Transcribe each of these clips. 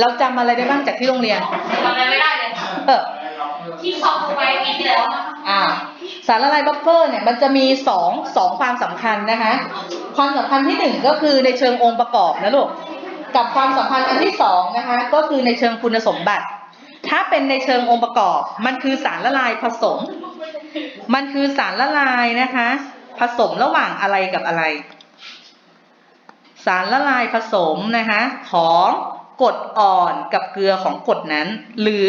เราจำอะไรได้บ้างจากที่โรงเรียน ทำอะไรไม่ได้เลยเออ ที่สอบไปปีที่แล้วอะอ่า สารละลายบัฟเฟอร์เนี่ยมันจะมีสองสองความสำคัญนะคะ ความสำคัญที่หนึ่งก็คือในเชิงองค์ประกอบนะลูก กับความสัมพันธ์อันที่สองนะคะก็คือในเชิงคุณสมบัติ ถ้าเป็นในเชิงองค์ประกอบ มันคือสารละลายผสม มันคือสารละลายนะคะ ผสมระหว่างอะไรกับอะไร สารละลายผสมนะคะของ กรดอ่อนกับเกลือของกรดนั้น หรือ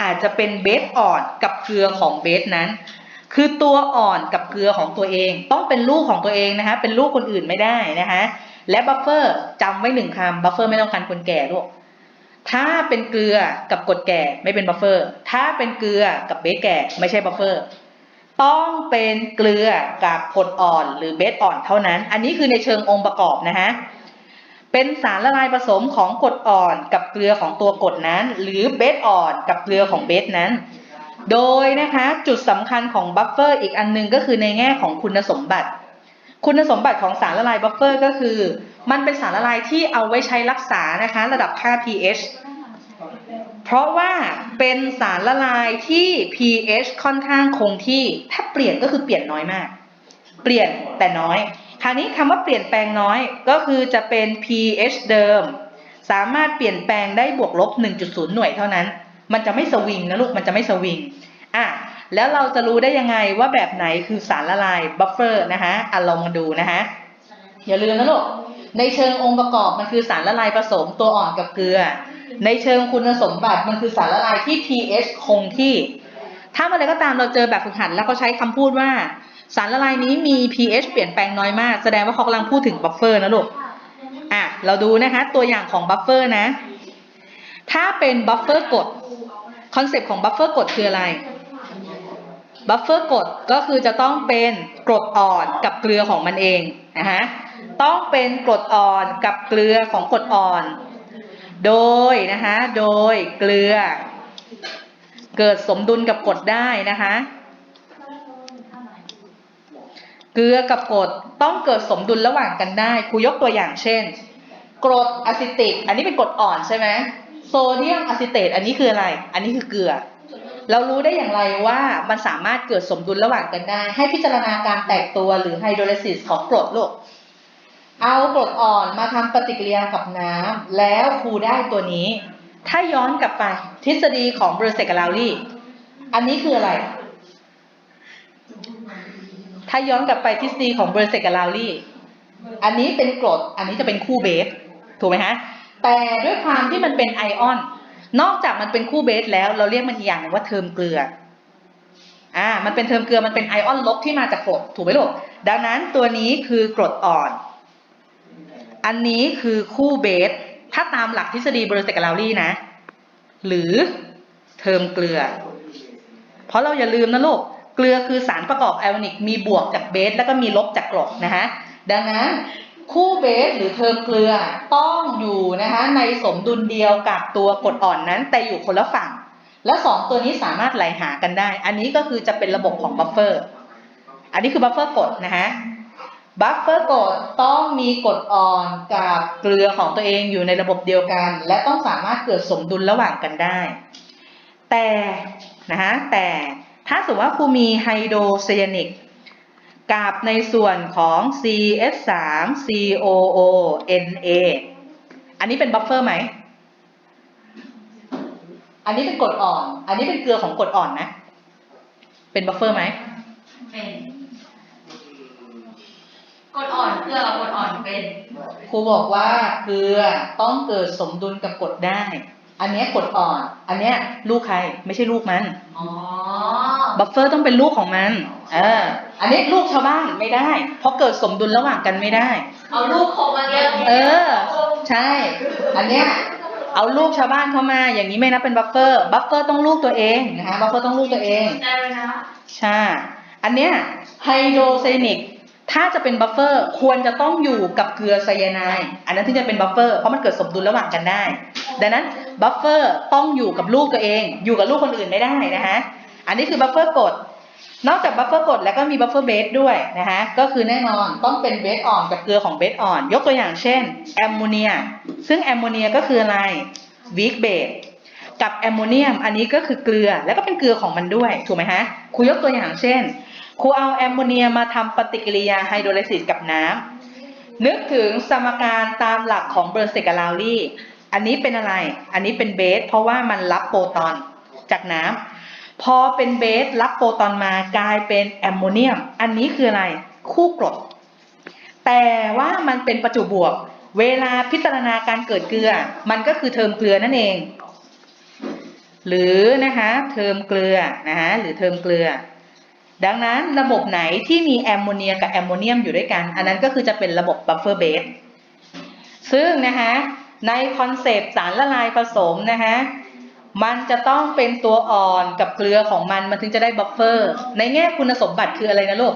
อาจจะเป็นเบสอ่อนกับเกลือของเบสนั้น คือตัวอ่อนกับเกลือของตัวเอง ต้องเป็นลูกของตัวเองนะคะเป็นลูกคนอื่นไม่ได้นะคะและบัฟเฟอร์จำไว้หนึ่งคำบัฟเฟอร์ไม่ต้องการคนแก่ลูกถ้าเป็นเกลือกับกรดแก่ไม่เป็นบัฟเฟอร์ ถ้าเป็นเกลือกับเบสแก่ไม่ใช่บัฟเฟอร์ ต้องเป็นเกลือกับกรดอ่อนหรือเบสอ่อนเท่านั้น อันนี้คือในเชิงองค์ประกอบนะฮะ เป็นสารละลายผสมของกรดอ่อนกับเกลือของตัวกรดนั้น หรือเบสอ่อนกับเกลือของเบสนั้น โดยนะคะจุดสำคัญของบัฟเฟอร์อีกอันหนึงก็คือในแง่ของคุณสมบัติ คุณสมบัติของสารละลายบัฟเฟอร์ก็คือ มันเป็นสารละลายที่เอาไว้ใช้รักษานะคะระดับค่า pH เพราะว่าเป็นสารละลายที่ pH ค่อนข้างคงที่ ถ้าเปลี่ยนก็คือเปลี่ยนน้อยมาก เปลี่ยนแต่น้อย คราวนี้คำว่าเปลี่ยนแปลงน้อยก็คือจะเป็น pH เดิม สามารถเปลี่ยนแปลงได้บวกลบ 1.0 หน่วยเท่านั้น มันจะไม่สวิงนะลูกมันจะไม่สวิงอะแล้วเราจะรู้ได้ยังไงว่าแบบไหนคือสารละลายบัฟเฟอร์นะคะอะลองมาดูนะคะอย่าลืมนะลูกในเชิงองค์ประกอบมันคือสารละลายผสมตัวอ่อนกับเกลือ ในเชิงคุณสมบัติมันคือสารละลายที่ pH คงที่ ถ้าเมื่อไรก็ตามเราเจอแบบฝึกหัดแล้วเขาใช้คำพูดว่า สารละลายนี้มี pH เปลี่ยนแปลงน้อยมาก แสดงว่าเขากำลังพูดถึงบัฟเฟอร์นะลูก อะ เราดูนะคะตัวอย่างของบัฟเฟอร์นะ ถ้าเป็นบัฟเฟอร์กดคอนเซปต์ของบัฟเฟอร์กดคืออะไร บัฟเฟอร์กรดก็คือจะต้องเป็นกรดอ่อนกับเกลือของมันเองนะคะต้องเป็นกรดอ่อนกับเกลือของกรดอ่อน โดยนะคะ โดยเกลือ เกิดสมดุลกับกรดได้นะคะ เกลือกับกรดต้องเกิดสมดุลระหว่างกันได้ครูยกตัวอย่างเช่นกรดอะซิติก อันนี้เป็นกรดอ่อนใช่ไหมโซเดียมอะซิเตตอันนี้คืออะไร อันนี้คือเกลือ เรารู้ได้อย่างไรว่ามันสามารถเกิดสมดุลระหว่างกันได้ ให้พิจารณาการแตกตัวหรือไฮโดรลิซิสของกรดลูกเอากรดอ่อนมาทำปฏิกิริยากับน้ำแล้วครูได้ตัวนี้ ถ้าย้อนกลับไป ทฤษฎีของเบอร์เซกลาลี่อันนี้คืออะไร ถ้าย้อนกลับไปทฤษฎีของเบรเซกลาวลีอันนี้เป็นกรด อันนี้จะเป็นคู่เบส ถูกไหมฮะ แต่ด้วยความที่มันเป็นไอออน นอกจากมันเป็นคู่เบสแล้วเราเรียกมันอีกอย่างหนึ่งว่าเทอมเกลือ อ่า มันเป็นเทอมเกลือ มันเป็นไอออนลบที่มาจากกรด ถูกไหมลูก ดังนั้นตัวนี้คือกรดอ่อน อันนี้คือคู่เบส ถ้าตามหลักทฤษฎีเบรเซกลาวลีนะ หรือเทอมเกลือ เพราะเราอย่าลืมนะลูก เกลือคือสารประกอบไอออนิกมีบวกจากเบสแล้วก็มีลบจากกรดนะฮะดังนั้นคู่เบสหรือเทอมเกลือต้องอยู่นะคะในสมดุลเดียวกับตัวกรดอ่อนนั้น แต่อยู่คนละฝั่ง และสองตัวนี้สามารถไหลหากันได้ อันนี้ก็คือจะเป็นระบบของบัฟเฟอร์อันนี้คือบัฟเฟอร์กรดนะฮะบัฟเฟอร์กรดต้องมีกรดอ่อนกับเกลือของตัวเองอยู่ในระบบเดียวกัน และต้องสามารถเกิดสมดุลระหว่างกันได้ แต่นะฮะแต่ ถ้าสมมติว่าครูมีไฮโดรไซยานิกกับในส่วนของ CS3 COO NA อันนี้เป็นบัฟเฟอร์ไหม อันนี้เป็นกรดอ่อน อันนี้เป็นเกลือของกรดอ่อนนะ เป็นบัฟเฟอร์ไหม เป็นกดอ่อนเกลือกับกดอ่อนเป็น ครูบอกว่าเกลือต้องเกิดสมดุลกับกรดได้ อันเนี้ยกรดอ่อน อันเนี้ยลูกใคร ไม่ใช่ลูกมัน อ๋อ บัฟเฟอร์ต้องเป็นลูกของมันเอออันนี้ลูกชาวบ้านไม่ได้ เพราะเกิดสมดุลระหว่างกันไม่ได้ เอาลูกโคมาเยอะเออ ใช่ อันเนี้ยเอาลูกชาวบ้านเข้ามา อย่างนี้ไม่นับเป็นบัฟเฟอร์บัฟเฟอร์ต้องลูกตัวเองนะคะบัฟเฟอร์ต้องลูกตัวเองได้เลยนะใช่อันเนี้ยไฮโดรไซนิกถ้าจะเป็นบัฟเฟอร์ควรจะต้องอยู่กับเกลือไซยาไนด์อันนั้นที่จะเป็นบัฟเฟอร์เพราะมันเกิดสมดุลระหว่างกันได้ ดังนั้นบัฟเฟอร์ต้องอยู่กับลูกตัวเอง อยู่กับลูกคนอื่นไม่ได้นะฮะ อันนี้คือบัฟเฟอร์กดนอกจากบัฟเฟอร์กรดแล้วก็มีบัฟเฟอร์เบสด้วยนะคะก็คือแน่นอนต้องเป็นเบสอ่อนกับเกลือของเบสอ่อน ยกตัวอย่างเช่นแอมโมเนียซึ่งแอมโมเนียก็คืออะไรวีคเบสกับแอมโมเนียม อันนี้ก็คือเกลือแล้วก็เป็นเกลือของมันด้วยถูกไหมฮะครูยกตัวอย่างเช่นครูเอาแอมโมเนียมาทำปฏิกิริยาไฮโดรไลซิสกับน้ำนึกถึงสมการตามหลักของเบอร์เซกาลาลีอันนี้เป็นอะไร อันนี้เป็นเบสเพราะว่ามันรับโปรตอนจากน้ำ พอเป็นเบสรับโปรตอนมากลายเป็นแอมโมเนียม อันนี้คืออะไรคู่กรด แต่ว่ามันเป็นประจุบวก เวลาพิจารณาการเกิดเกลือ มันก็คือเทอมเกลือนั่นเอง หรือนะคะเทอมเกลือนะคะหรือเทอมเกลือ ดังนั้นระบบไหนที่มีแอมโมเนียกับแอมโมเนียมอยู่ด้วยกัน อันนั้นก็คือจะเป็นระบบบัฟเฟอร์เบสซึ่งนะคะในคอนเซปต์สารละลายผสมนะคะ มันจะต้องเป็นตัวอ่อนกับเกลือของมันมันถึงจะได้บัฟเฟอร์ ในแง่คุณสมบัติคืออะไรนะลูก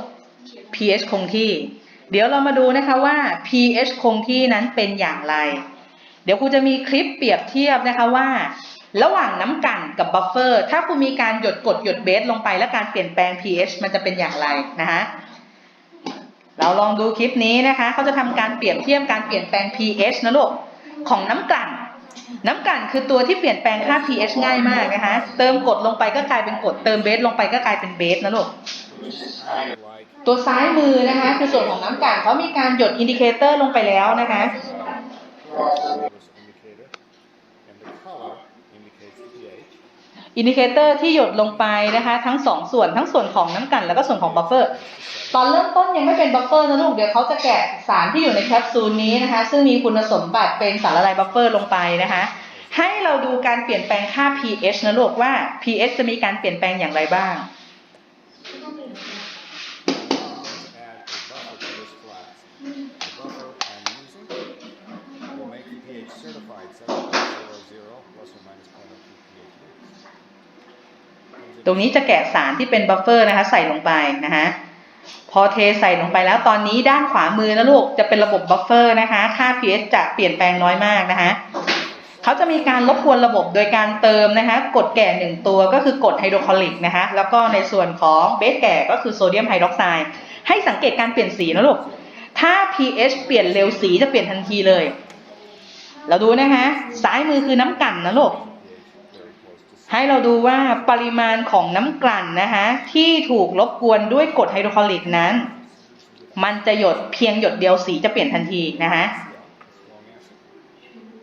pH คงที่ เดี๋ยวเรามาดูนะคะว่า pH คงที่นั้นเป็นอย่างไร เดี๋ยวครูจะมีคลิปเปรียบเทียบนะคะว่า ระหว่างน้ำกันกับบัฟเฟอร์ ถ้าครูมีการหยดกรดหยดเบสลงไปและการเปลี่ยนแปลง pH มันจะเป็นอย่างไรนะคะเราลองดูคลิปนี้นะคะเขาจะทำการเปรียบเทียบการเปลี่ยนแปลง pH นะลูกของน้ำกลั่น น้ำกลั่นคือตัวที่เปลี่ยนแปลงค่า pH ง่ายมากนะคะ เติมกรดลงไปก็กลายเป็นกรด เติมเบสลงไปก็กลายเป็นเบสนะลูก like ตัวซ้ายมือนะคะคือส่วนของน้ำกลั่นเขามีการหยดอินดิเคเตอร์ลงไปแล้วนะคะ อินดิเคเตอร์ที่หยดลงไปนะคะ ทั้งสองส่วนทั้งส่วนของน้ำกันแล้วก็ส่วนของบัฟเฟอร์ตอนเริ่มต้นยังไม่เป็นบัฟเฟอร์นะลูกเดี๋ยวเขาจะแกะสารที่อยู่ในแคปซูลนี้นะคะ ซึ่งมีคุณสมบัติเป็นสารละลายบัฟเฟอร์ลงไปนะคะ ให้เราดูการเปลี่ยนแปลงค่า pH นะลูกว่า pH จะมีการเปลี่ยนแปลงอย่างไรบ้าง ตรงนี้จะแกะสารที่เป็นบัฟเฟอร์นะคะ ใส่ลงไปนะคะพอเทใส่ลงไปแล้วตอนนี้ด้านขวามือนะลูกจะเป็นระบบบัฟเฟอร์นะคะ ค่า pH จะเปลี่ยนแปลงน้อยมากนะคะเขาจะมีการรบกวนระบบโดยการเติมนะคะกดแก่หนึ่งตัวก็คือกรดไฮโดรคลอริกนะคะแล้วก็ในส่วนของเบสแก่ก็คือโซเดียมไฮดรอกไซด์ให้สังเกตการเปลี่ยนสีนะลูกถ้า pH เปลี่ยนเร็วสีจะเปลี่ยนทันทีเลย เราดูนะคะ ซ้ายมือคือน้ำกั่นนะลูก ให้เราดูว่าปริมาณของน้ำกลั่นนะคะที่ถูกรบกวนด้วยกรดไฮโดรคลอริกนั้น มันจะหยดเพียงหยดเดียวสีจะเปลี่ยนทันทีนะคะ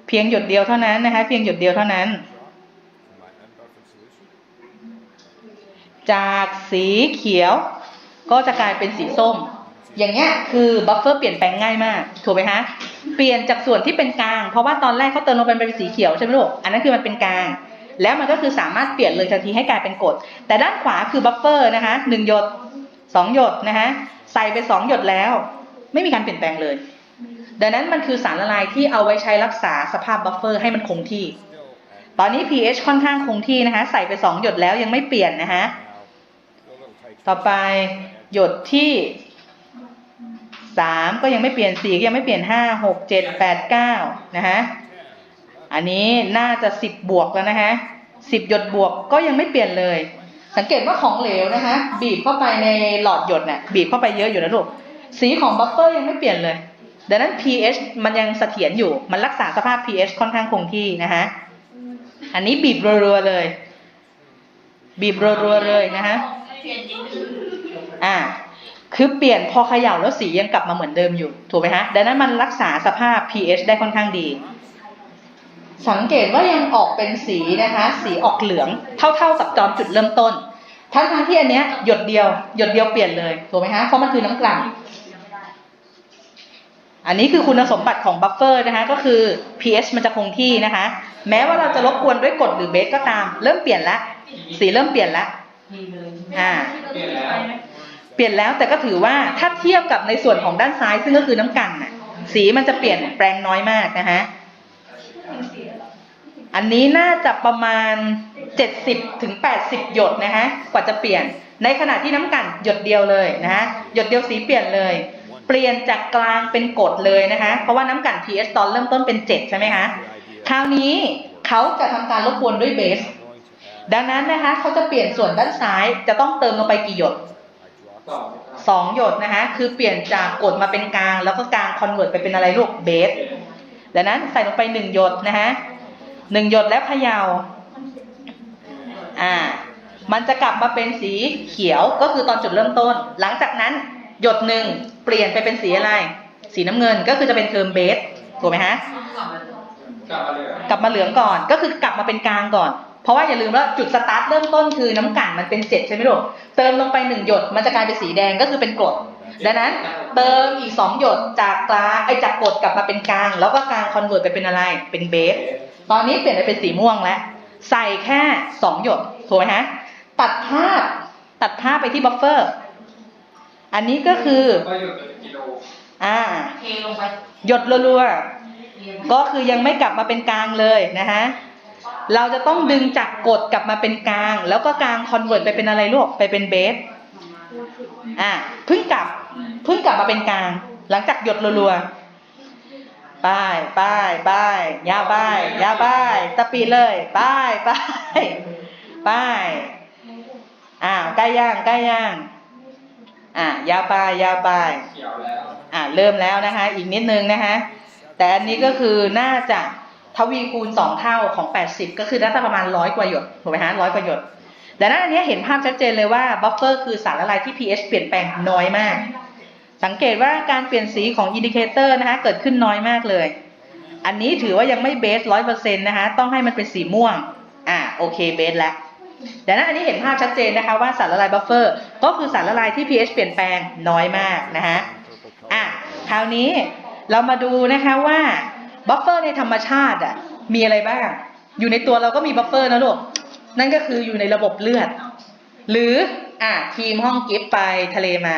เพียงหยดเดียวเท่านั้นนะคะเพียงหยดเดียวเท่านั้น จากสีเขียวก็จะกลายเป็นสีส้ม อย่างเงี้ยคือบัฟเฟอร์เปลี่ยนแปลงง่ายมากถูกไหมคะเปลี่ยนจากส่วนที่เป็นกลาง เพราะว่าตอนแรกเขาเติมลงไปเป็นสีเขียวใช่ไหมลูกอันนั้นคือมันเป็นกลาง แล้วมันก็คือสามารถเปลี่ยนเลยทันทีให้กลายเป็นกรดแต่ด้านขวาคือบัฟเฟอร์นะคะหนึ่งหยดสองหยดนะคะใส่ไปสองหยดแล้ว ไม่มีการเปลี่ยนแปลงเลย ดังนั้นมันคือสารละลายที่เอาไว้ใช้รักษาสภาพบัฟเฟอร์ให้มันคงที่ ตอนนี้ pH ค่อนข้างคงที่นะคะใส่ไปสองหยดแล้วยังไม่เปลี่ยนนะคะต่อไปหยดที่สามก็ยังไม่เปลี่ยนสี่ก็ยังไม่เปลี่ยนห้าหกเจ็ดแปดเก้านะฮะอันนี้น่าจะสิบบวกแล้วนะคะ สิบหยดบวกก็ยังไม่เปลี่ยนเลย สังเกตว่าของเหลวนะคะบีบเข้าไปในหลอดหยดน่ะบีบเข้าไปเยอะอยู่นะลูกสีของบัฟเฟอร์ยังไม่เปลี่ยนเลย ดังนั้น pH มันยังเสถียรอยู่ มันรักษาสภาพ pH ค่อนข้างคงที่นะคะอันนี้บีบรัวๆเลย บีบรัวๆเลยนะคะอ่าคือเปลี่ยนพอเขย่าแล้วสียังกลับมาเหมือนเดิมอยู่ ถูกไหมฮะ ดังนั้นมันรักษาสภาพ pH ได้ค่อนข้างดี สังเกตว่ายังออกเป็นสีนะคะ สีออกเหลืองเท่าๆกับจอมจุดเริ่มต้น ทั้งทที่อันเนี้ยหยดเดียวหยดเดียวเปลี่ยนเลยถูกไหมฮะเพราะมันคือน้ำกลั่นอันนี้คือคุณสมบัติของบัฟเฟอร์นะคะก็คือ pH มันจะคงที่นะคะ แม้ว่าเราจะรบกวนด้วยกรดหรือเบสก็ตาม เริ่มเปลี่ยนละสีเริ่มเปลี่ยนละอ่าเปลี่ยนแล้วแต่ก็ถือว่าถ้าเทียบกับในส่วนของด้านซ้ายซึ่งก็คือน้ำกันน่ะสีมันจะเปลี่ยนแปลงน้อยมากนะฮะ อันนี้น่าจะประมาณ 70ถึง80 หยดนะฮะกว่าจะเปลี่ยน ในขณะที่น้ำกันหยดเดียวเลยนะฮะหยดเดียวสีเปลี่ยนเลย เปลี่ยนจากกลางเป็นกรดเลยนะคะเพราะว่าน้ำกัน pH ตอนเริ่มต้นเป็น 7 ใช่ไหมคะคราวนี้เขาจะทำการรบกวนด้วยเบส ดังนั้นนะคะเขาจะเปลี่ยนส่วนด้านซ้ายจะต้องเติมลงไปกี่หยดสองหยดนะคะคือเปลี่ยนจากกรดมาเป็นกลาง แล้วก็กลางคอนเวิร์ตไปเป็นอะไรลูกเบสดังนั้นใส่ลงไปหนึ่งหยดนะคะ หนึ่งหยดแล้วเขยาวอ่า มันจะกลับมาเป็นสีเขียวก็คือตอนจุดเริ่มต้น หลังจากนั้นหยดหนึ่งเปลี่ยนไปเป็นสีอะไร สีน้ำเงินก็คือจะเป็นเทอมเบสถูกไหมฮะกลับมาเหลืองก่อนก็คือกลับมาเป็นกลางก่อน เพราะว่าอย่าลืมว่าจุดสตาร์ทเริ่มต้นคือน้ำกลั่นมันเป็นเจ็ดใช่ไหมลูกเติมลงไปหนึ่งหยดมันจะกลายเป็นสีแดงก็คือเป็นกรดดังนั้นเติมอีกสองหยดจากกลางไอจากกรดกลับมาเป็นกลาง แล้วก็กลางคอนเวิร์ตไปเป็นอะไรเป็นเบส ตอนนี้เปลี่ยนไปเป็นสีม่วงแล้ว ใส่แค่สองหยดถูกไหมฮะ ตัดภาพตัดภาพไปที่บัฟเฟอร์ อันนี้ก็คือ อ่า เทลงไปหยดรัวๆ ก็คือยังไม่กลับมาเป็นกลางเลยนะฮะ เราจะต้องดึงจากกดกลับมาเป็นกลาง แล้วก็กลางคอนเวิร์ตไปเป็นอะไรลูก ไปเป็นเบส อะเพิ่งกลับ เพิ่งกลับมาเป็นกลาง หลังจากหยดรัวๆ ป้ายป้ายป้ายยาวป้ายยาวป้ายตะปีเลยป้ายป้ายป้ายอ่าใกล้ย่างใกล้ย่างอะยาวป้ายยาวป้ายอ่าเริ่มแล้วนะคะ อีกนิดนึงนะคะ แต่อันนี้ก็คือน่าจะทวีคูณ2เท่าของ80ก็คือน่าจะประมาณร้อยกว่าหยดถูกไหมฮะร้อยกว่าหยดแต่นั้นอันนี้เห็นภาพชัดเจนเลยว่าบัฟเฟอร์คือสารละลายที่ pH เปลี่ยนแปลงน้อยมาก สังเกตว่าการเปลี่ยนสีของอินดิเคเตอร์นะคะเกิดขึ้นน้อยมากเลย อันนี้ถือว่ายังไม่เบสร้อยเปอร์เซ็นต์นะคะต้องให้มันเป็นสีม่วง อ่าโอเคเบสแล้วแต่นั้นอันนี้เห็นภาพชัดเจนนะคะว่าสารละลายบัฟเฟอร์ก็คือสารละลายที่ pH เปลี่ยนแปลงน้อยมากนะคะอะคราวนี้เรามาดูนะคะว่าบัฟเฟอร์ในธรรมชาติอะมีอะไรบ้าง อยู่ในตัวเราก็มีบัฟเฟอร์นะลูกนั่นก็คืออยู่ในระบบเลือด หรืออะทีมห้องกิฟต์ไปทะเลมา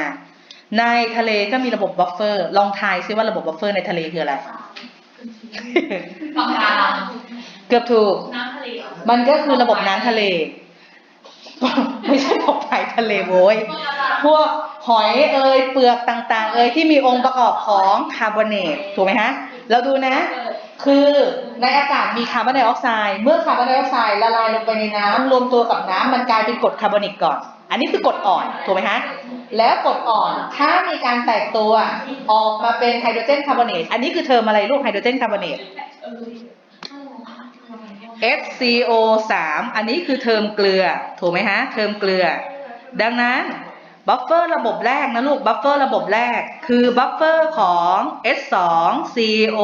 ในทะเลก็มีระบบบัฟเฟอร์ ลองทายซิว่าระบบบัฟเฟอร์ในทะเลคืออะไรปากกาเกือบถูก น้ำทะเลเหรอมันก็คือระบบน้ำทะเล ไม่ใช่ระบบไฟทะเลโว้ย พวกหอยเอยเปลือกต่าง ๆ เอยที่มีองค์ประกอบของคาร์บอเนตถูกไหมฮะ เราดูนะ คือในอากาศมีคาร์บอนไดออกไซด์ เมื่อคาร์บอนไดออกไซด์ละลายลงไปในน้ำรวมตัวกับน้ำมันกลายเป็นกรดคาร์บอนิกก่อน อันนี้คือกรดอ่อนถูกไหมฮะแล้วกรดอ่อนถ้ามีการแตกตัวออกมาเป็นไฮโดรเจนคาร์บอเนตอันนี้คือเทอมอะไรลูกไฮโดรเจนคาร์บอเนต HCO 3 อันนี้คือเทอมเกลือ ถูกไหมฮะ เทอมเกลือ ดังนั้นบัฟเฟอร์ระบบแรกนะลูก บัฟเฟอร์ระบบแรก คือบัฟเฟอร์ของ H2 CO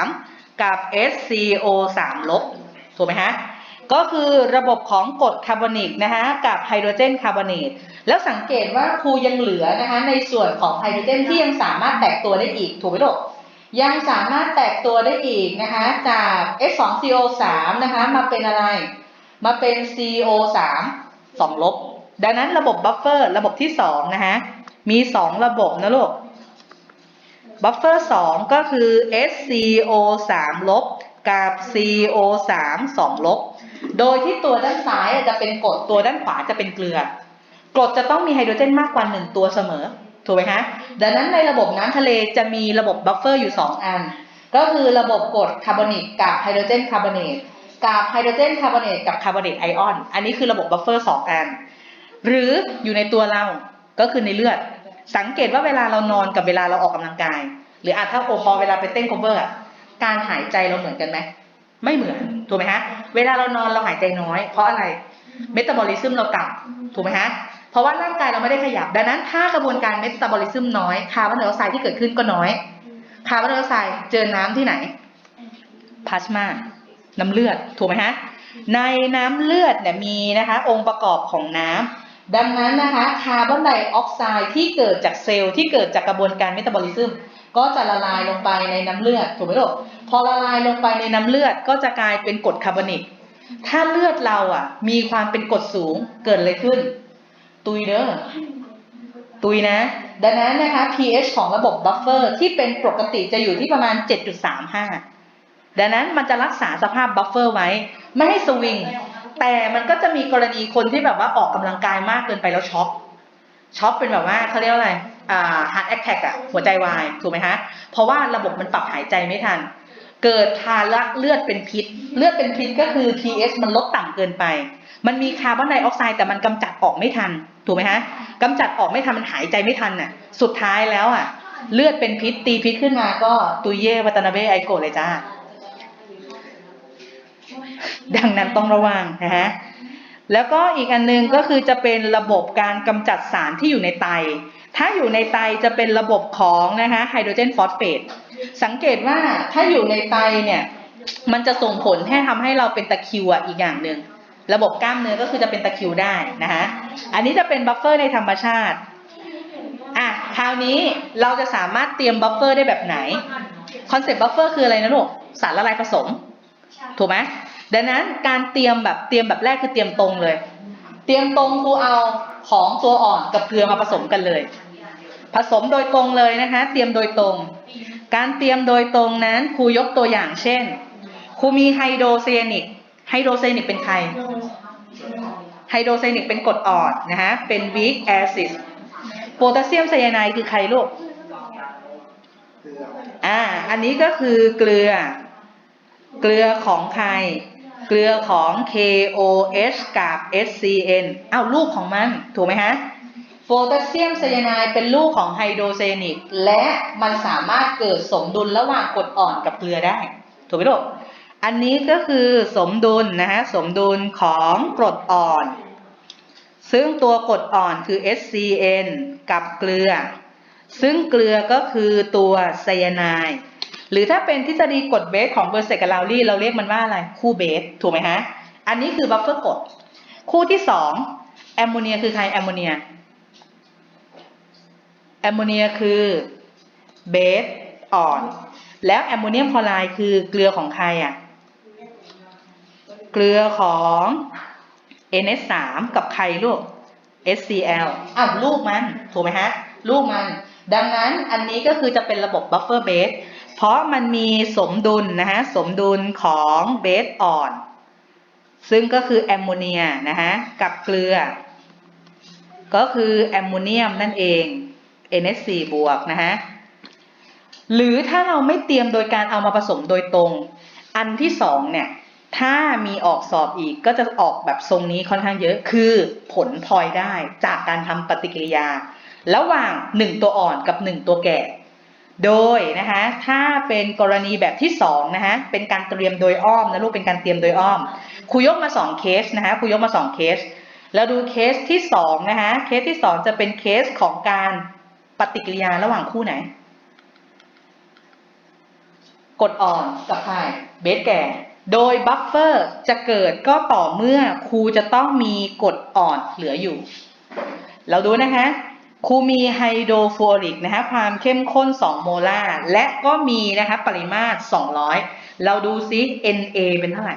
3 กับ HCO 3 ลบ ถูกไหมฮะ ก็คือระบบของกรดคาร์บอนิกนะฮะกับไฮโดรเจนคาร์บอเนตแล้วสังเกตว่าครูยังเหลือนะคะในส่วนของไฮโดรเจนที่ยังสามารถแตกตัวได้อีกถูกไหมลูกยังสามารถแตกตัวได้อีกนะคะจาก H2CO3 นะคะมาเป็นอะไร มาเป็น CO3 สองลบ ดังนั้นระบบบัฟเฟอร์ระบบที่สองนะคะมีสองระบบนะลูกบัฟเฟอร์สองก็คือ SCO3 ลบกับ CO3 สองลบ โดยที่ตัวด้านซ้ายจะเป็นกรดตัวด้านขวาจะเป็นเกลือกรดจะต้องมีไฮโดรเจนมากกว่าหนึ่งตัวเสมอ ถูกไหมคะดังนั้นในระบบน้ำทะเลจะมีระบบบัฟเฟอร์อยู่ 2 อัน ก็คือระบบกรดคาร์บอนิกกับไฮโดรเจนคาร์บอเนตกับไฮโดรเจนคาร์บอเนตกับคาร์บอเนตไอออน อันนี้คือระบบบัฟเฟอร์สองอัน หรืออยู่ในตัวเราก็คือในเลือด สังเกตว่าเวลาเรานอนกับเวลาเราออกกำลังกาย หรืออาจถ้าโอปอเวลาไปเต้นคอเวอร์การหายใจเราเหมือนกันไหม ไม่เหมือนถูกไหมฮะเวลาเรานอนเราหายใจน้อย เพราะอะไรเมตาบอลิซึมเราต่ำถูกไหมฮะเพราะว่าร่างกายเราไม่ได้ขยับ ดังนั้นถ้ากระบวนการเมตาบอลิซึมน้อยคาร์บอนไดออกไซด์ที่เกิดขึ้นก็น้อยคาร์บอนไดออกไซด์เจอน้ำที่ไหนพลาสมาน้ำเลือดถูกไหมฮะในน้ำเลือดเนี่ยมีนะคะ องค์ประกอบของน้ำดังนั้นนะคะคาร์บอนไดออกไซด์ที่เกิดจากเซลล์ที่เกิดจากกระบวนการเมตาบอลิซึม ก็จะละลายลงไปในน้ำเลือดถูกไหมลูกพอละลายลงไปในน้ำเลือดก็จะกลายเป็นกรดคาร์บอนิก ถ้าเลือดเราอะ มีความเป็นกรดสูงเกิดอะไรขึ้น ตุยเด้อตุยนะ ดังนั้นนะคะ pH ของระบบบัฟเฟอร์ที่เป็นปกติจะอยู่ที่ประมาณ 7.35 ดังนั้นมันจะรักษาสภาพบัฟเฟอร์ไว้ ไม่ให้สวิง แต่มันก็จะมีกรณีคนที่แบบว่าออกกำลังกายมากเกินไปแล้วช็อก ช็อกเป็นแบบว่าเขาเรียกว่าอะไรอ่า heart attack อะหัวใจวายถูกไหมฮะเพราะว่าระบบมันปรับหายใจไม่ทัน เกิดทานละเลือดเป็นพิษ เลือดเป็นพิษก็คือ pH มันลดต่ำเกินไป มันมีคาร์บอนไดออกไซด์แต่มันกำจัดออกไม่ทันถูกไหมฮะกำจัดออกไม่ทันมันหายใจไม่ทันน่ะ สุดท้ายแล้วอะ เลือดเป็นพิษตีพิษขึ้นมาก็ตุยเย่วัตนาเบะไอโกะเลยจ้าดังนั้นต้องระวังนะฮะ แล้วก็อีกอันหนึงก็คือจะเป็นระบบการกำจัดสารที่อยู่ในไต ถ้าอยู่ในไตจะเป็นระบบของนะคะไฮโดรเจนฟอสเฟต สังเกตว่าถ้าอยู่ในไตเนี่ยมันจะส่งผลให้ทำให้เราเป็นตะคิวอะอีกอย่างหนึ่งระบบกล้ามเนื้อก็คือจะเป็นตะคิวได้นะคะอันนี้จะเป็นบัฟเฟอร์ในธรรมชาติอะคราวนี้เราจะสามารถเตรียมบัฟเฟอร์ได้แบบไหนคอนเซ็ปต์บัฟเฟอร์คืออะไรนะลูกสารละลายผสม ถูกไหม ดังนั้นการเตรียมแบบเตรียมแบบแรกคือเตรียมตรงเลย เตรียมตรงครูเอาของตัวอ่อนกับเกลือมาผสมกันเลย ผสมโดยตรงเลยนะคะ เตรียมโดยตรง การเตรียมโดยตรงนั้นครูยกตัวอย่างเช่นครูมีไฮโดรไซยนิกไฮโดรไซนิกเป็นใครไฮโดรไซนิกเป็นกรดอ่อนนะคะเป็นวีคแอซิดโพแทสเซียมไซยาไนด์คือใครลูก อ่า อันนี้ก็คือเกลือ เกลือของใคร เกลือของ KOH กับ HCN อ้าวลูกของมัน ถูกไหมฮะโพแทสเซียมไซยาไนด์เป็นลูกของไฮโดรไซยานิก และมันสามารถเกิดสมดุลระหว่างกรดอ่อนกับเกลือได้ ถูกไหมลูกอันนี้ก็คือสมดุลนะฮะสมดุลของกรดอ่อน ซึ่งตัวกรดอ่อนคือ HCN กับเกลือ ซึ่งเกลือก็คือตัวไซยาไนด์ หรือถ้าเป็นทฤษฎีกรดเบสของเบอร์เซกับลาวลี่เราเรียกมันว่าอะไรคู่เบสถูกไหมฮะอันนี้คือบัฟเฟอร์กรดคู่ที่สองแอมโมเนียคือใครแอมโมเนียแอมโมเนียคือเบสอ่อน แล้วแอมโมเนียมคลอไรด์คือเกลือของใครอะเกลือของ NS3 กับใครลูก HCl อ้าวลูกมัน ถูกไหมฮะ ลูกมัน ดังนั้นอันนี้ก็คือจะเป็นระบบบัฟเฟอร์เบส เพราะมันมีสมดุลนะฮะสมดุลของเบสอ่อน ซึ่งก็คือแอมโมเนียนะฮะกับเกลือ ก็คือแอมโมเนียมนั่นเอง NH4 บวกนะฮะหรือถ้าเราไม่เตรียมโดยการเอามาผสมโดยตรง อันที่สองเนี่ย ถ้ามีออกสอบอีกก็จะออกแบบทรงนี้ค่อนข้างเยอะคือผลพลอยได้จากการทำปฏิกิริยา ระหว่างหนึ่งตัวอ่อนกับหนึ่งตัวแก่ โดยนะคะถ้าเป็นกรณีแบบที่สองนะคะเป็นการเตรียมโดยอ้อมนะลูกเป็นการเตรียมโดยอ้อมครูยกมาสองเคสนะคะครูยกมาสองเคส แล้วดูเคสที่สองนะคะเคสที่สองจะเป็นเคสของการปฏิกิริยาระหว่างคู่ไหน กดอ่อนกับใครเบสแก่ โดยบัฟเฟอร์จะเกิดก็ต่อเมื่อครูจะต้องมีกดอ่อนเหลืออยู่ เราดูนะคะ ครูมีไฮโดรฟลูออริกนะคะความเข้มข้น 2 โมลาร์และก็มีนะคะปริมาตร 200 เราดูซิ Na เป็นเท่าไหร่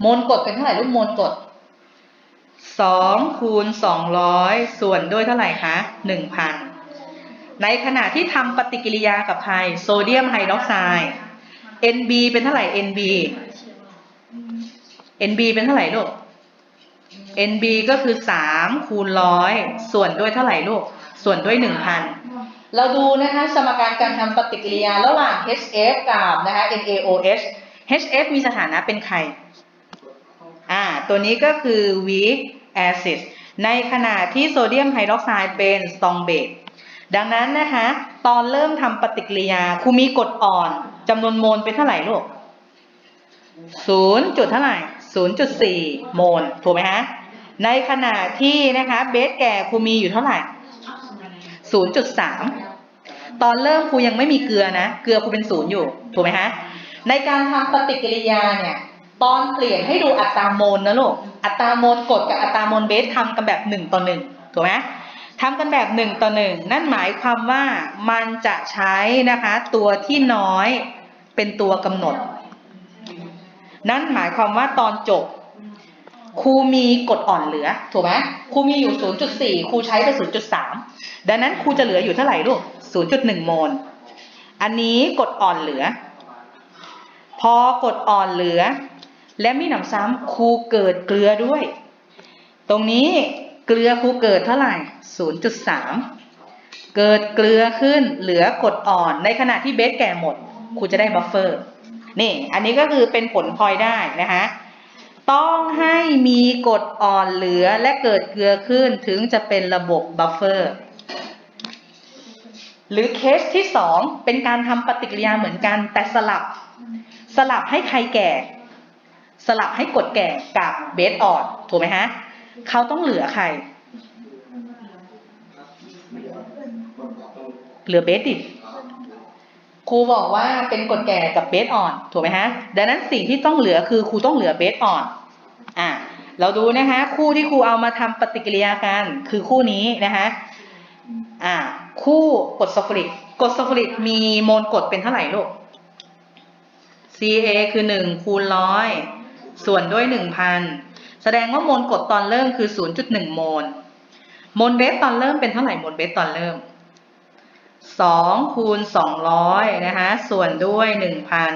โมลกดเป็นเท่าไหร่ลูกโมลกด2คูณ200 ส่วนด้วยเท่าไหร่คะ1,000 ในขณะที่ทำปฏิกิริยากับใครโซเดียมไฮดรอกไซด์ NB เป็นเท่าไหร่ NB NB เป็นเท่าไหร่ลูก NB ก็คือ 3 คูณร้อยส่วนด้วยเท่าไหร่ลูก ส่วนด้วย 1,000 เราดูนะคะสมการการทำปฏิกิริยาระหว่าง HF กับนะคะ NaOH HF มีสถานะเป็นใคร อ่า ตัวนี้ก็คือ weak acid ในขณะที่โซเดียมไฮดรอกไซด์เป็น strong base ดังนั้นนะคะ ตอนเริ่มทำปฏิกิริยาครูมีกรดอ่อนจำนวนโมลเป็นเท่าไหร่ลูกศูนย์จุดเท่าไหร่ ศูนย์จุดสี่โมลถูกไหมฮะในขณะที่นะคะเบสแก่ครูมีอยู่เท่าไหร่ศูนย์จุดสามตอนเริ่มครูยังไม่มีเกลือนะ เกลือครูเป็นศูนย์อยู่ ถูกไหมฮะ ในการทำปฏิกิริยาเนี่ย ตอนเปลี่ยนให้ดูอัตราโมลนะลูก อัตราโมลกดกับอัตราโมลเบสทำกันแบบหนึ่งต่อหนึ่งถูกไหมทำกันแบบหนึ่งต่อหนึ่งนั่นหมายความว่ามันจะใช้นะคะตัวที่น้อยเป็นตัวกำหนด นั่นหมายความว่าตอนจบครูมีกรดอ่อนเหลือถูกไหมครูมีอยู่ 0.4ครูใช้ไป 0.3 ดังนั้นครูจะเหลืออยู่เท่าไหร่ลูก 0.1 โมล อันนี้กรดอ่อนเหลือ พอกรดอ่อนเหลือ และมีหนำซ้ำครูเกิดเกลือด้วย ตรงนี้เกลือครูเกิดเท่าไหร่ 0.3 เกิดเกลือขึ้นเหลือกรดอ่อน ในขณะที่เบสแก่หมดครูจะได้บัฟเฟอร์ นี่อันนี้ก็คือเป็นผลพลอยได้นะคะต้องให้มีกรดอ่อนเหลือและเกิดเกลือขึ้นถึงจะเป็นระบบบัฟเฟอร์หรือเคสที่สองเป็นการทำปฏิกิริยาเหมือนกัน แต่สลับ สลับให้ใครแก่ สลับให้กดแก่กับเบสอ่อนถูกไหมฮะเขาต้องเหลือใคร เหลือเบสดิ ครูบอกว่าเป็นกรดแก่กับเบสอ่อนถูกไหมฮะดังนั้นสิ่งที่ต้องเหลือคือครูต้องเหลือเบสอ่อนอะเราดูนะคะคู่ที่ครูเอามาทำปฏิกิริยากันคือคู่นี้นะคะอ่าคู่กรดซัลฟูริกกรดซัลฟูริกมีโมลกรดเป็นเท่าไหร่ลูก Ca คือหนึ่งคูณร้อยส่วนด้วยหนึ่งพันแสดงว่าโมลกรดตอนเริ่มคือศูนย์จุดหนึ่งโมล โมลเบสตอนเริ่มเป็นเท่าไหร่โมลเบสตอนเริ่ม สองคูณสองร้อยนะคะส่วนด้วยหนึ่งพัน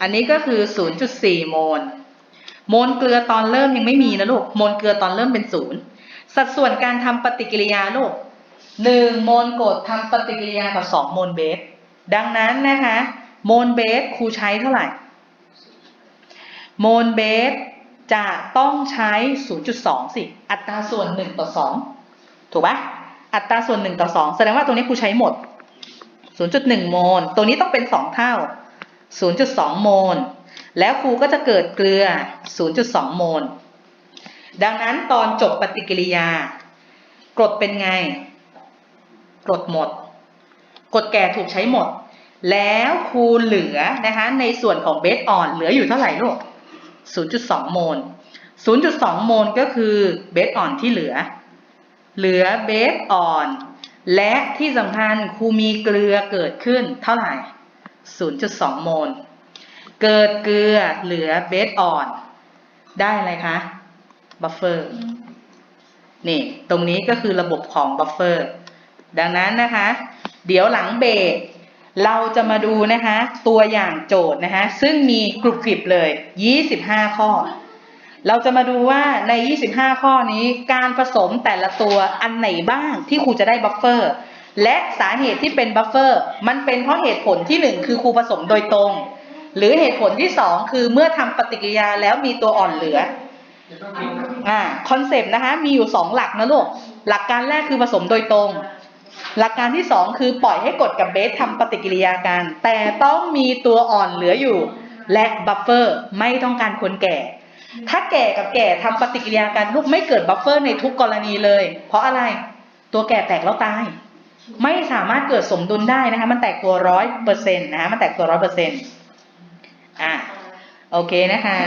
อันนี้ก็คือศูนย์จุดสี่โมล โมลเกลือตอนเริ่มยังไม่มีนะลูก โมลเกลือตอนเริ่มเป็นศูนย์สัดส่วนการทำปฏิกิริยาลูกหนึ่งโมลกรดทำปฏิกิริยากับสองโมลเบส ดังนั้นนะคะโมลเบสครูใช้เท่าไหร่ โมลเบสจะต้องใช้ 0.2 สิ อัตราส่วน 1 ต่อ 2 ถูกปะ อัตราส่วน1ต่อ2แสดงว่าตรงนี้ครูใช้หมด 0.1 โมล ตัวนี้ต้องเป็น 2 เท่า 0.2 โมล แล้วครูก็จะเกิดเกลือ 0.2 โมล ดังนั้นตอนจบปฏิกิริยา กรดเป็นไง กรดหมด กรดแก่ถูกใช้หมด แล้วครูเหลือนะคะในส่วนของเบสอ่อนเหลืออยู่เท่าไหร่ลูก 0.2 โมล 0.2 โมลก็คือเบสอ่อนที่เหลือ เหลือเบสอ่อน และที่สำคัญครูมีเกลือเกิดขึ้นเท่าไหร่ 0.2 โมล เกิดเกลือเหลือเบสอ่อน ได้อะไรคะ บัฟเฟอร์ นี่ ตรงนี้ก็คือระบบของบัฟเฟอร์ ดังนั้นนะคะ เดี๋ยวหลังเบรกเราจะมาดูนะคะ ตัวอย่างโจทย์นะคะ ซึ่งมีกรุบกริบเลย 25 ข้อ เราจะมาดูว่าใน 25 ข้อนี้การผสมแต่ละตัวอันไหนบ้างที่ครูจะได้บัฟเฟอร์และสาเหตุที่เป็นบัฟเฟอร์มันเป็นเพราะเหตุผลที่หนึ่งคือครูผสมโดยตรง หรือเหตุผลที่สองคือเมื่อทำปฏิกิริยาแล้วมีตัวอ่อนเหลืออ่าคอนเซปต์นะคะมีอยู่สองหลักนะลูกหลักการแรกคือผสมโดยตรง หลักการที่สองคือปล่อยให้กรดกับเบสทำปฏิกิริยากันแต่ต้องมีตัวอ่อนเหลืออยู่ และบัฟเฟอร์ไม่ต้องการคนแก่ ถ้าแก่กับแก่ทำปฏิกิริยากันลูกไม่เกิดบัฟเฟอร์ในทุกกรณีเลย เพราะอะไรตัวแก่แตกแล้วตาย ไม่สามารถเกิดสมดุลได้นะคะ มันแตกตัวร้อยเปอร์เซ็นต์นะคะมันแตกตัวร้อยเปอร์เซ็นต์อะโอเคนะคะ